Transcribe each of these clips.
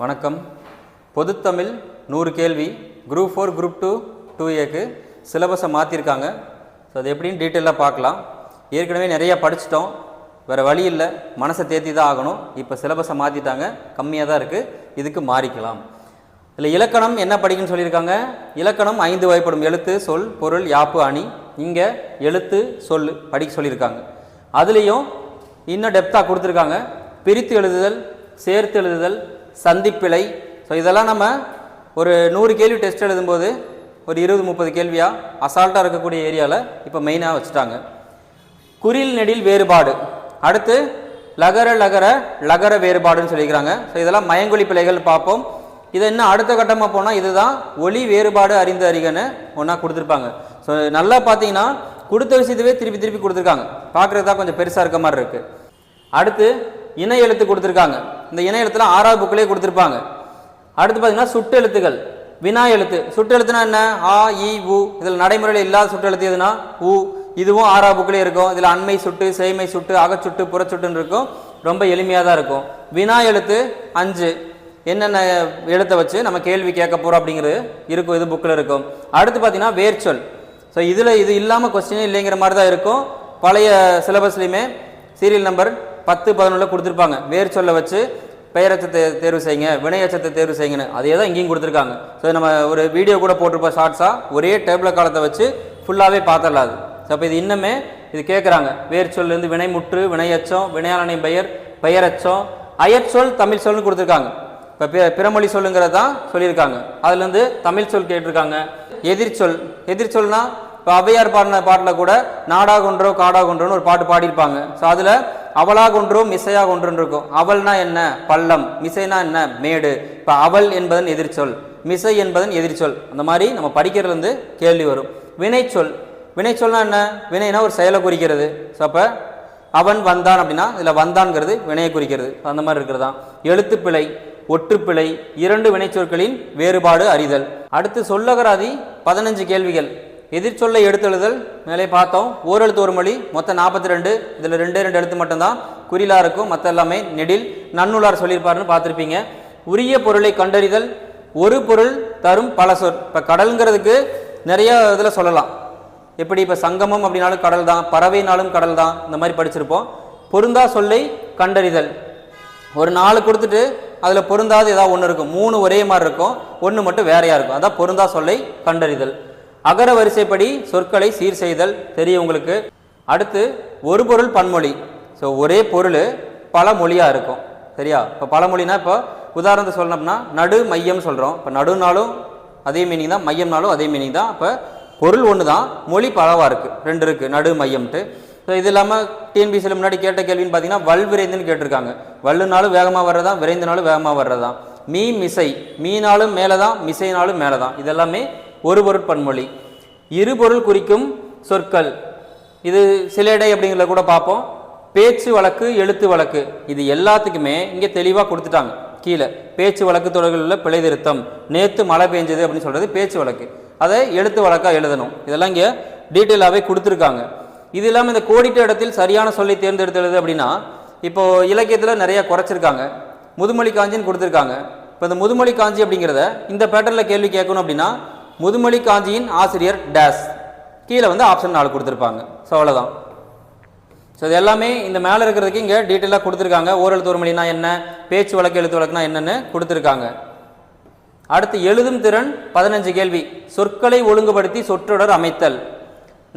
வணக்கம். பொதுத்தமிழ் நூறு கேள்வி group four group two two ஏக்கு சிலபஸை மாற்றிருக்காங்க ஸோ அது எப்படின்னு டீட்டெயிலாக பார்க்கலாம். ஏற்கனவே நிறையா படிச்சிட்டோம். வேறு வழி இல்லை. மனசை தேத்தி தான் ஆகணும். இப்போ சிலபஸை மாற்றிட்டாங்க கம்மியாக தான் இருக்குது இதுக்கு மாறிக்கலாம். இதில் இலக்கணம் என்ன படிக்கணும்னு சொல்லியிருக்காங்க? இலக்கணம் ஐந்து வகைப்படும். எழுத்து சொல் பொருள் யாப்பு அணி. இங்கே எழுத்து சொல் படிக்க சொல்லியிருக்காங்க. அதுலேயும் இன்னும் டெப்த்தாக கொடுத்துருக்காங்க. பிரித்து எழுதுதல் சேர்த்து எழுதுதல் சந்திப்பிழை ஸோ இதெல்லாம் நம்ம ஒரு நூறு கேள்வி டெஸ்ட் எழுதும்போது ஒரு இருபது முப்பது கேள்வியாக அசால்ட்டாக இருக்கக்கூடிய ஏரியாவில் இப்போ மெயினாக வச்சுட்டாங்க. குறில் நெடில் வேறுபாடு. அடுத்து லகர லகர லகர வேறுபாடுன்னு சொல்லிக்கிறாங்க ஸோ இதெல்லாம் மயங்கொலி பிழைகள் பார்ப்போம். இதை இன்னும் அடுத்த கட்டமாக போனால் இதுதான் ஒளி வேறுபாடு அறிந்து அறிகன்னு ஒன்றா கொடுத்துருப்பாங்க. ஸோ நல்லா பார்த்தீங்கன்னா கொடுத்த விஷயத்தவே திருப்பி திருப்பி கொடுத்துருக்காங்க. பார்க்குறது தான் கொஞ்சம் பெருசாக இருக்க மாதிரி இருக்குது அடுத்து இணை எழுத்து கொடுத்துருக்காங்க. இந்த இணையத்தில் எழுத்துலாம் ஆறாவது புக்கிலே கொடுத்துருப்பாங்க. அடுத்து பார்த்தீங்கன்னா சுட்டெழுத்துகள் வினா எழுத்து. சுட்டெழுத்துனா என்ன? ஆ இ உ. இதில் நடைமுறையில் இல்லாத சுட்டெழுத்து எதுனா? உ. இதுவும் ஆறாவது புக்கிலே இருக்கும். இதில் அண்மை சுட்டு சேய்மை சுட்டு அகச்சுட்டு புறச்சுட்டுன்னு இருக்கும். ரொம்ப எளிமையாக தான் இருக்கும். வினா எழுத்து அஞ்சு. என்னென்ன எழுத்தை வச்சு நம்ம கேள்வி கேட்க போகிறோம் அப்படிங்கிறது இருக்கும் இது புக்கில் இருக்கும். அடுத்து பார்த்தீங்கன்னா வேர்ச்சொல். ஸோ இதில் இது இல்லாமல் கொஸ்டினே இல்லைங்கிற மாதிரி தான் இருக்கும். பழைய சிலபஸ்லையுமே சீரியல் நம்பர் பத்து பதினொன்றில் கொடுத்துருப்பாங்க. வேர் சொல்ல வச்சு பெயரச்சத்தை தேர்வு செய்யுங்க வினையச்சத்தை தேர்வு செய்யுங்கன்னு. அதே தான் இங்கேயும் கொடுத்துருக்காங்க. ஸோ நம்ம ஒரு வீடியோ கூட போட்டிருப்போம் ஷார்ட்ஸாக ஒரே டேபிள் காலத்தை வச்சு ஃபுல்லாகவே பார்த்துடலாது ஸோ அப்போ இது இன்னுமே இது கேட்குறாங்க வேர் சொல்லேருந்து வினைமுற்று வினையச்சம் வினையாளனை பெயர் பெயரச்சம் அயற்சொல் தமிழ் சொல்னு கொடுத்துருக்காங்க. இப்போ பிற பிறமொழி சொல்லுங்கிறது தான் சொல்லியிருக்காங்க அதுலேருந்து தமிழ் சொல் கேட்டிருக்காங்க. எதிர்ச்சொல் எதிர்ச்சொல்னால் இப்போ ஔவையார் பாடின பாட்டில் கூட நாடா கொன்றோ காடா கொன்றோன்னு ஒரு பாட்டு பாடியிருப்பாங்க. ஸோ அதில் அவளா கொன்றோ மிசையா கொன்றுன்னு இருக்கும் அவள்னா என்ன? பள்ளம். மிசைனா என்ன? மேடு. இப்போ அவள் என்பதன் எதிர்ச்சொல் மிசை என்பதன் எதிர்ச்சொல் அந்த மாதிரி நம்ம படிக்கிறதுலேருந்து கேள்வி வரும். வினைச்சொல். வினைச்சொல்னா என்ன? வினைனா ஒரு செயலை குறிக்கிறது. ஸோ அப்போ அவன் வந்தான் அப்படின்னா இதில் வந்தான்ங்கிறது வினையை குறிக்கிறது. அந்த மாதிரி இருக்கிறது தான் எழுத்துப்பிழை ஒற்றுப்பிழை இரண்டு வினைச்சொற்களின் வேறுபாடு அறிதல். அடுத்து சொல்லகராதி பதினஞ்சு கேள்விகள். எதிர்ச்சொல்லை எடுத்தெழுதல் மேலே பார்த்தோம். ஓரெழுத்து ஒரு மொழி மொத்தம் நாற்பத்தி ரெண்டு இதில் ரெண்டே ரெண்டு எழுத்து மட்டும்தான். குறிலாக இருக்கும் மற்ற எல்லாமே நெடில் நன்னுளார் சொல்லியிருப்பாருன்னு பார்த்துருப்பீங்க. உரிய பொருளை கண்டறிதல் ஒரு பொருள் தரும் பல சொற் இப்போ கடல்ங்கிறதுக்கு நிறைய இதில் சொல்லலாம். எப்படி இப்போ சங்கமம் அப்படின்னாலும் கடல் தான் பறவைனாலும் கடல் தான் இந்த மாதிரி படிச்சிருப்போம். பொருந்தா சொல்லை கண்டறிதல். ஒரு நாலு கொடுத்துட்டு அதில் பொருந்தாது ஏதாவது ஒன்று இருக்கும். மூணு ஒரே மாதிரி இருக்கும். ஒன்று மட்டும் வேறையாக இருக்கும். அதான் பொருந்தா சொல்லை கண்டறிதல். அகர வரிசைப்படி சொற்களை சீர் செய்தல் தெரியும் உங்களுக்கு. அடுத்து ஒரு பொருள் பன்மொழி. ஸோ ஒரே பொருள் பல மொழியாக இருக்கும். சரியா? இப்போ பல மொழினா இப்போ உதாரணத்தை சொல்லணும்னா நடு மையம் சொல்கிறோம் இப்போ நடுனாலும் அதே மீனிங் தான் மையம்னாலும் அதே மீனிங் தான். இப்போ பொருள் ஒன்று தான் மொழி பலவாக இருக்குது ரெண்டு இருக்குது நடு மையம்ட்டு ஸோ இது இல்லாமல் டிஎன்பிசியில் முன்னாடி கேட்ட கேள்வின்னு பார்த்தீங்கன்னா வல் விரைந்துன்னு கேட்டிருக்காங்க. வல்லுனாலும் வேகமாக வர்றதா விரைந்தனாலும் வேகமாக வர்றதா? மீ மிசை. மீனாலும் மேலே தான் மிசைனாலும் மேலே தான் இதெல்லாமே ஒரு பொருள் பன்மொழி. இரு பொருள் குறிக்கும் சொற்கள். இது சிலேடை அப்படிங்கிறத கூட பார்ப்போம். பேச்சு வழக்கு எழுத்து வழக்கு. இது எல்லாத்துக்குமே இங்கே தெளிவாக கொடுத்துட்டாங்க. கீழே. பேச்சு வழக்கு தொடர்களில் பிழை திருத்தம் நேற்று மழை பெஞ்சது அப்படின்னு சொல்கிறது பேச்சு வழக்கு. அதை எழுத்து வழக்காக எழுதணும். இதெல்லாம் இங்கே டீட்டெயிலாகவே கொடுத்துருக்காங்க. இது இல்லாமல் இந்த கோடிட்ட இடத்தில் சரியான சொல்லை தேர்ந்தெடுத்துறது அப்படின்னா இப்போது இலக்கியத்தில் நிறைய குறைச்சிருக்காங்க. முதுமொழி காஞ்சின்னு கொடுத்துருக்காங்க. இப்போ இந்த முதுமொழி காஞ்சி அப்படிங்கிறத இந்த பேட்டர்னில் கேள்வி கேட்கணும் அப்படின்னா முதுமொழி காஞ்சியின் ஆசிரியர் டேஸ். கீழே வந்து ஆப்ஷன் நாலு கொடுத்துருப்பாங்க. ஸோ அவ்வளோதான் ஸோ இது எல்லாமே இந்த மேலே இருக்கிறதுக்கு இங்கே டீட்டெயிலாக கொடுத்துருக்காங்க. ஓரெழுத்து ஒரு மொழினா என்ன? பேச்சு வழக்கு எழுத்து வழக்குனா என்னென்னு கொடுத்துருக்காங்க. அடுத்து எழுதும் திறன் பதினஞ்சு கேள்வி. சொற்களை ஒழுங்குபடுத்தி சொற்றொடர் அமைத்தல்.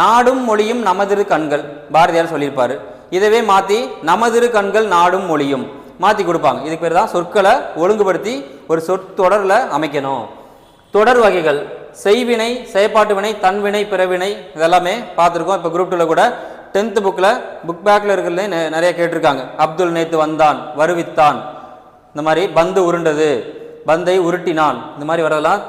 நாடும் மொழியும் நமதிரு கண்கள். பாரதியார் சொல்லியிருப்பார். இதவே மாற்றி நமதிரு கண்கள் நாடும் மொழியும். மாற்றி கொடுப்பாங்க. இதுக்கு பேர் தான் சொற்களை ஒழுங்குபடுத்தி ஒரு சொற்தொடரில் அமைக்கணும். தொடர் வகைகள். செய்வினை செயற்பாட்டு வினை தன்வினை பிறவினை இதெல்லாமே பார்த்துருக்கோம். இப்போ குரூப் டூவில் கூட டென்த்து புக்கில் புக் பேக்கில் இருக்கிறதே நெ- நிறைய கேட்டிருக்காங்க. அப்துல் நேத்து வந்தான் வருவித்தான். இந்த மாதிரி பந்து உருண்டது பந்தை உருட்டினான். இந்த மாதிரி வரதெல்லாம்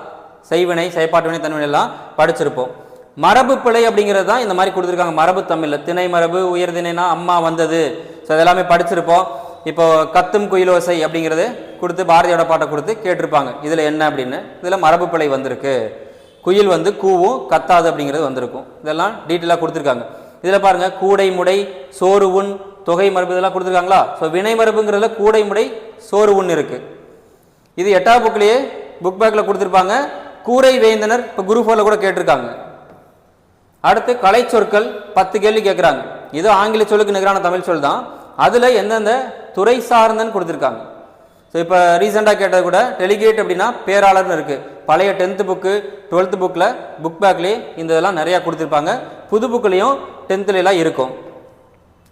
செய்வினை செயற்பாட்டு வினை தன்வினை எல்லாம் படிச்சிருப்போம். மரபு பிழை அப்படிங்கிறது தான் இந்த மாதிரி கொடுத்துருக்காங்க. மரபு தமிழில். திணை மரபு உயர்திணைனா அம்மா வந்தது. ஸோ இதெல்லாமே படிச்சிருப்போம். இப்போ கத்தும் குயிலோசை அப்படிங்கிறது கொடுத்து பாரதியோட பாட்டை கொடுத்து கேட்டிருப்பாங்க. இதில் என்ன அப்படின்னு? இதில் மரபு பிழை வந்திருக்கு. குயில் வந்து கூவும் கத்தாது அப்படிங்கிறது வந்திருக்கும். இதெல்லாம் டீட்டெயிலாக கொடுத்துருக்காங்க. இதில் பாருங்கள் கூடை முடை சோறு உண் தொகை மரபு இதெல்லாம் கொடுத்துருக்காங்களா? ஸோ வினை மரபுங்கிறதுல கூடை முடை சோறு உண் இருக்குது இது எட்டாவது புக்லேயே புக் பேக்கில் கொடுத்துருப்பாங்க. கூரை வேந்தனர் இப்போ குரு ஃபோரில் கூட கேட்டிருக்காங்க. அடுத்து கலை சொற்கள் பத்து கேள்வி கேட்குறாங்க. இது ஆங்கில சொல்லுக்கு நிகரான தமிழ் சொல் தான். அதில் எந்தெந்த துறை சார்ந்தன்னு கொடுத்துருக்காங்க. ஸோ இப்போ ரீசெண்டாக கேட்டது கூட டெலிகேட் அப்படின்னா பேராளர்னு இருக்குது பழைய டென்த்து புக்கு டுவெல்த்து புக்கில் புக் பேக்லேயே இந்த இதெல்லாம் நிறையா கொடுத்துருப்பாங்க. புது புக்லேயும் டென்த்துலலாம் இருக்கும்.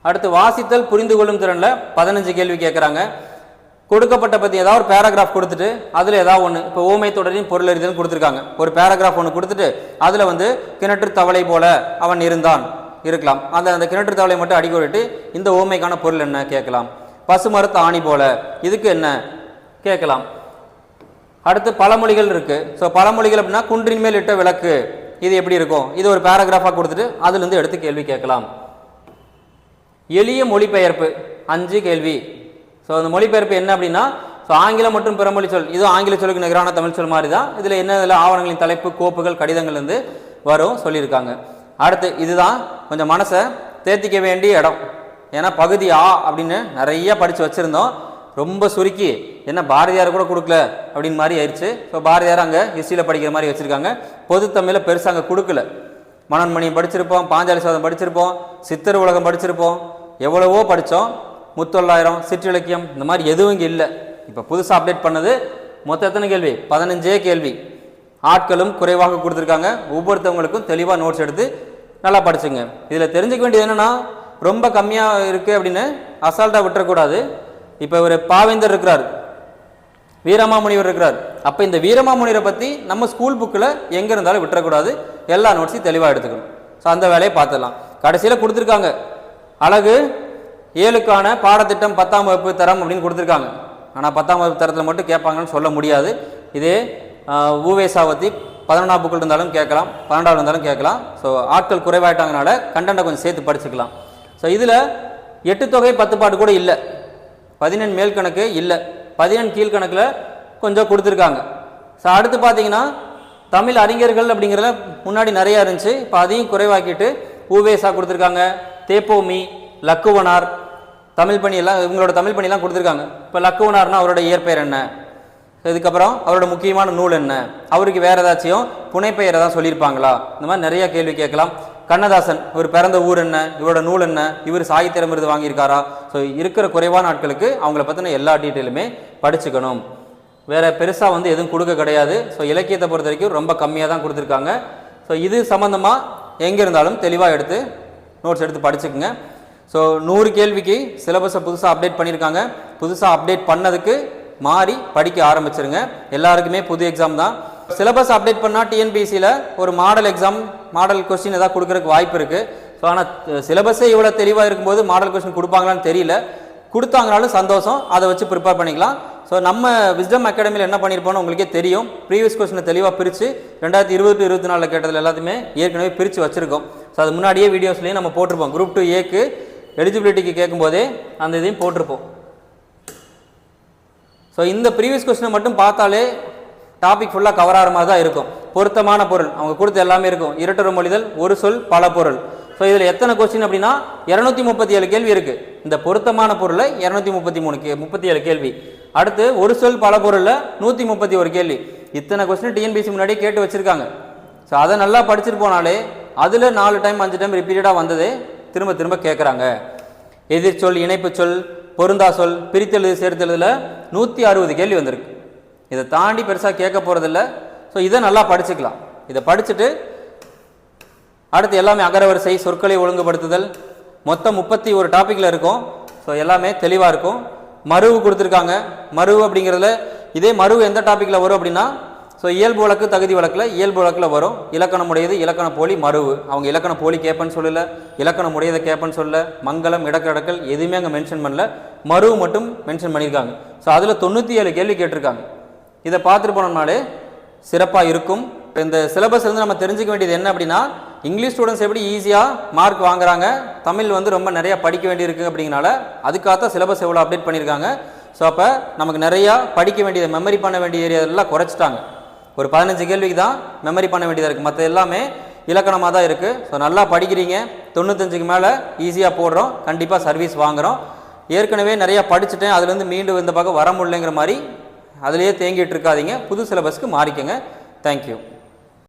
அடுத்து வாசித்தல் புரிந்து கொள்ளும் திறனில் பதினஞ்சு கேள்வி கேட்குறாங்க கொடுக்கப்பட்ட பற்றி ஏதாவது ஒரு பேராகிராஃப் கொடுத்துட்டு அதில் ஏதாவது ஒன்று இப்போ ஓமை தொடரின் பொருள் அறிதல் கொடுத்துருக்காங்க. ஒரு பேராகிராஃப் ஒன்று கொடுத்துட்டு அதில் வந்து கிணற்று தவளை போல அவன் இருந்தான் இருக்கலாம். அந்த அந்த கிணற்று தவளை மட்டும் அடிக்கொடுட்டு இந்த ஓமைக்கான பொருள் என்ன கேட்கலாம். பசுமரத்து ஆணி போல இதுக்கு என்ன கேட்கலாம். அடுத்து பழமொழிகள் இருக்குது ஸோ பழமொழிகள் அப்படின்னா குன்றின் மேல் இட்ட விளக்கு. இது எப்படி இருக்கும்? இது ஒரு பேராகிராஃபாக கொடுத்துட்டு அதுலேருந்து எடுத்து கேள்வி கேட்கலாம். எளிய மொழிபெயர்ப்பு. அஞ்சு கேள்வி. ஸோ அந்த மொழிபெயர்ப்பு என்ன அப்படின்னா ஸோ ஆங்கிலம் மற்றும் பிறமொழி சொல் இது ஆங்கில சொல்லுக்கு நிகரான தமிழ் சொல் மாதிரி தான். இதில் என்ன இதில் ஆவணங்களின் தலைப்பு கோப்புகள் கடிதங்கள்லேருந்து வரும் சொல்லியிருக்காங்க. அடுத்து இதுதான் கொஞ்சம் மனசை தேத்திக்க வேண்டிய இடம். ஏன்னா பகுதி ஆ அப்படின்னு நிறைய படித்து வச்சுருந்தோம். ரொம்ப சுருக்கி என்ன பாரதியார் கூட கொடுக்கல? அப்படின்னு மாதிரி ஆயிடுச்சு ஸோ பாரதியார் அங்கே ஹிஸ்ட்ரியில் படிக்கிற மாதிரி வச்சுருக்காங்க. பொது தமிழில் பெருசாக அங்கே கொடுக்கல. மனோன்மணி படிச்சிருப்போம் பாஞ்சாலி சாதம் படிச்சிருப்போம் சித்தர் உலகம் படிச்சிருப்போம். எவ்வளவோ படித்தோம் முத்தொள்ளாயிரம் சிற்றிலக்கியம் இந்த மாதிரி எதுவும் இங்கே இல்லை. இப்போ புதுசாக அப்டேட் பண்ணது மொத்த எத்தனை கேள்வி? பதினஞ்சே கேள்வி. ஆட்களும் குறைவாக கொடுத்துருக்காங்க. ஒவ்வொருத்தவங்களுக்கும் தெளிவாக நோட்ஸ் எடுத்து நல்லா படிச்சுங்க. இதில் தெரிஞ்சுக்க வேண்டியது என்னென்னா ரொம்ப கம்மியாக இருக்குது அப்படின்னு அசால்ட்டாக விட்டுறக்கூடாது. இப்போ ஒரு பாவேந்தர் இருக்கிறார். வீரமாமுனிவர் இருக்கிறார். அப்போ இந்த வீரமாமுனிவரை பற்றி நம்ம ஸ்கூல் புக்கில் எங்கே இருந்தாலும் விட்டுறக்கூடாது. எல்லா நோட்ஸையும் தெளிவாக எடுத்துக்கணும். ஸோ அந்த வேலையை பார்த்துடலாம். கடைசியில் கொடுத்துருக்காங்க. அழகு ஏழுக்கான பாடத்திட்டம் பத்தாம் வகுப்பு தரம் அப்படின்னு கொடுத்துருக்காங்க. ஆனால் பத்தாம் வகுப்பு தரத்தில் மட்டும் கேட்பாங்கன்னு சொல்ல முடியாது. இதே ஊவே சாவத்தி பதினொன்றாம் புக்கில் இருந்தாலும் கேட்கலாம். பன்னெண்டாவது இருந்தாலும் கேட்கலாம். ஸோ ஆட்கள் குறைவாயிட்டாங்கனால கண்டென்ட்டை கொஞ்சம் சேர்த்து படிச்சுக்கலாம். ஸோ இதில் எட்டு தொகை பத்து பாட்டு கூட இல்லை. பதினெண் மேல் கணக்கு இல்லை. பதினெண் கீழ்கணக்கில் கொஞ்சம் கொடுத்துருக்காங்க. ஸோ அடுத்து பார்த்தீங்கன்னா தமிழ் அறிஞர்கள் அப்படிங்கிறத முன்னாடி நிறையா இருந்துச்சு. இப்போ அதையும் குறைவாக்கிட்டு ஊவேசா கொடுத்துருக்காங்க தேப்போமி லக்குவனார் தமிழ் பணியெல்லாம் இவங்களோட தமிழ் பணியெல்லாம் கொடுத்துருக்காங்க. இப்போ லக்குவனார்னா அவரோட இயற்பெயர் என்ன? இதுக்கப்புறம் அவரோட முக்கியமான நூல் என்ன? அவருக்கு வேறு ஏதாச்சும் புனைப்பெயரை தான் சொல்லியிருப்பாங்களா? இந்த மாதிரி நிறையா கேள்வி கேட்கலாம். கண்ணதாசன் இவர் பிறந்த ஊர் என்ன இவரோட நூல் என்ன இவர் சாகித்ய விருது வாங்கியிருக்காரா? ஸோ இருக்கிற குறைவான நாட்களுக்கு அவங்கள பற்றின எல்லா டீட்டெயிலுமே படிச்சுக்கணும். வேறு பெருசாக வந்து எதுவும் கொடுக்க கிடையாது. ஸோ இலக்கியத்தை பொறுத்த வரைக்கும் ரொம்ப கம்மியாக தான் கொடுத்துருக்காங்க. ஸோ இது சம்மந்தமாக எங்கே இருந்தாலும் தெளிவாக எடுத்து நோட்ஸ் எடுத்து படிச்சுக்குங்க. ஸோ நூறு கேள்விக்கு சிலபஸை புதுசாக அப்டேட் பண்ணியிருக்காங்க. புதுசாக அப்டேட் பண்ணதுக்கு மாறி படிக்க ஆரம்பிச்சிருங்க. எல்லாருக்குமே புது எக்ஸாம் தான். சிலபஸ் அப்டேட் பண்ணால் டிஎன்பிசியில் ஒரு மாடல் எக்ஸாம் மாடல் கொஸ்டின் ஏதாவது கொடுக்குறதுக்கு வாய்ப்பு இருக்குது ஸோ ஆனால் சிலபஸே இவ்வளோ தெளிவாக இருக்கும்போது மாடல் கொஸ்டின் கொடுப்பாங்களான்னு தெரியல. கொடுத்தாங்கனாலும் சந்தோஷம். அதை வச்சு ப்ரிப்பேர் பண்ணிக்கலாம். ஸோ நம்ம விஸ்டம் அகாடமியில் என்ன பண்ணியிருப்போம்னு உங்களுக்கே தெரியும். ப்ரீவியஸ் கொஸ்டினை தெளிவாக பிரித்து ரெண்டாயிரத்தி இருபது இருபத்தி நாலில் கேட்டதில் எல்லாத்தையுமே ஏற்கனவே பிரித்து வச்சுருக்கோம். ஸோ அது முன்னாடியே வீடியோஸ்லேயும் நம்ம போட்டிருப்போம். குரூப் டூ ஏக்கு எலிஜிபிலிட்டிக்கு கேட்கும்போதே அந்த இதையும் போட்டிருப்போம். ஸோ இந்த ப்ரீவியஸ் கொஸ்டினை மட்டும் பார்த்தாலே டாபிக் ஃபுல்லாக கவர் ஆகிற மாதிரி தான் இருக்கும். பொருத்தமான பொருள். அவங்க கொடுத்த எல்லாமே இருக்கும். இரட்டொரு மொழிதல் ஒரு சொல் பல பொருள். ஸோ இதில் எத்தனை கொஸ்டின் அப்படின்னா இரநூத்தி முப்பத்தி ஏழு கேள்வி இருக்குது இந்த பொருத்தமான பொருளை இரநூத்தி முப்பத்தி மூணு கே முப்பத்தி ஏழு கேள்வி. அடுத்து ஒரு சொல் பல பொருளில் நூற்றி முப்பத்தி ஒரு கேள்வி இத்தனை கொஸ்டின் டிஎன்பிசி முன்னாடியே கேட்டு வச்சுருக்காங்க. ஸோ அதை நல்லா படிச்சுட்டு போனாலே அதில் நாலு டைம் அஞ்சு டைம் ரிப்பீட்டடாக வந்ததே. திரும்ப திரும்ப கேட்குறாங்க எதிர்ச்சொல் இணைப்பு சொல் பொருந்தா சொல் பிரித்தெழுது சேர்த்தெழுதில் நூற்றி அறுபது கேள்வி வந்திருக்கு. இதை தாண்டி பெருசாக கேட்க போகிறதில்ல ஸோ இதை நல்லா படிச்சுக்கலாம். இதை படிச்சுட்டு அடுத்து எல்லாமே அகரவரிசை சொற்களை ஒழுங்குபடுத்துதல் மொத்தம் முப்பத்தி ஒரு டாப்பிக்கில் இருக்கும். ஸோ எல்லாமே தெளிவாக இருக்கும். மருவு கொடுத்துருக்காங்க. மருவு அப்படிங்கிறதுல இதே மருவு எந்த டாப்பிக்கில் வரும் அப்படின்னா ஸோ இயல்பு வழக்கு தகுதி வழக்கில் இயல்பு வழக்கில் வரும். இலக்கணமுடையது இலக்கண போலி மருவு. அவங்க இலக்கண போலி கேட்பேன்னு சொல்லல. இலக்கணம் உடையதை கேட்பேன்னு சொல்லல. மங்களம் இடக்கடக்கல் எதுவுமே அங்கே மென்ஷன் பண்ணல. மருவு மட்டும் மென்ஷன் பண்ணியிருக்காங்க. ஸோ அதில் தொண்ணூற்றி ஏழு கேள்வி கேட்டிருக்காங்க. இதை பார்த்துட்டு போனோம்னாலே சிறப்பாக இருக்கும். இப்போ இந்த சிலபஸ் வந்து நம்ம தெரிஞ்சுக்க வேண்டியது என்ன அப்படின்னா இங்கிலீஷ் ஸ்டூடெண்ட்ஸ் எப்படி ஈஸியாக மார்க் வாங்குறாங்க தமிழ் வந்து ரொம்ப நிறையா படிக்க வேண்டியிருக்கு அப்படிங்கனால அதுக்காக சிலபஸ் எவ்வளோ அப்டேட் பண்ணியிருக்காங்க. ஸோ அப்போ நமக்கு நிறையா படிக்க வேண்டியது மெமரி பண்ண வேண்டிய ஏரியாவெல்லாம் குறைச்சிட்டாங்க. ஒரு பதினஞ்சு கேள்விக்கு தான் மெமரி பண்ண வேண்டியதாக இருக்குது மற்ற எல்லாமே இலக்கணமாக தான் இருக்குது ஸோ நல்லா படிக்கிறீங்க தொண்ணூத்தஞ்சுக்கு மேலே ஈஸியாக போடுறோம் கண்டிப்பாக சர்வீஸ் வாங்குகிறோம் ஏற்கனவே நிறையா படிச்சுட்டேன் அதுலேருந்து மீண்டும் இந்த பக்கம் வர முடியலைங்கிற மாதிரி அதிலேயே தேங்கிட்டு இருக்காதீங்க. புது சிலபஸ்க்கு மாறிக்கங்க. தேங்க்யூ